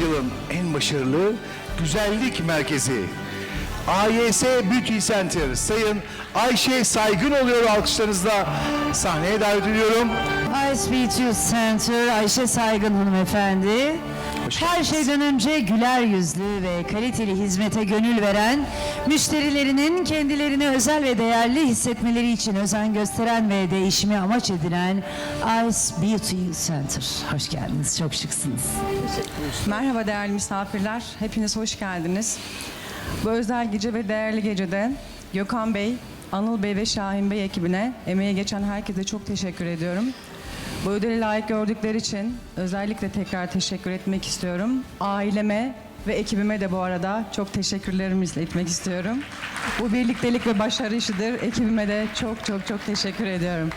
yılın en başarılı güzellik merkezi. AYS Beauty Center. Sayın Ayşe Saygın oluyor alkışlarınızla. Sahneye davet ediyorum. Ice Beauty Center Ayşe Saygın hanımefendi. Her şeyden önce güler yüzlü ve kaliteli hizmete gönül veren, müşterilerinin kendilerini özel ve değerli hissetmeleri için özen gösteren ve değişimi amaç edinen Ice Beauty Center. Hoş geldiniz, çok şıksınız. Merhaba değerli misafirler. Hepiniz hoş geldiniz. Bu özel gece ve değerli gecede Gökhan Bey, Anıl Bey ve Şahin Bey ekibine emeği geçen herkese çok teşekkür ediyorum. Bu ödeli layık gördükleri için özellikle tekrar teşekkür etmek istiyorum. Aileme ve ekibime de bu arada çok teşekkürlerimi iletmek istiyorum. Bu birliktelik ve başarı işidir. Ekibime de çok çok çok teşekkür ediyorum.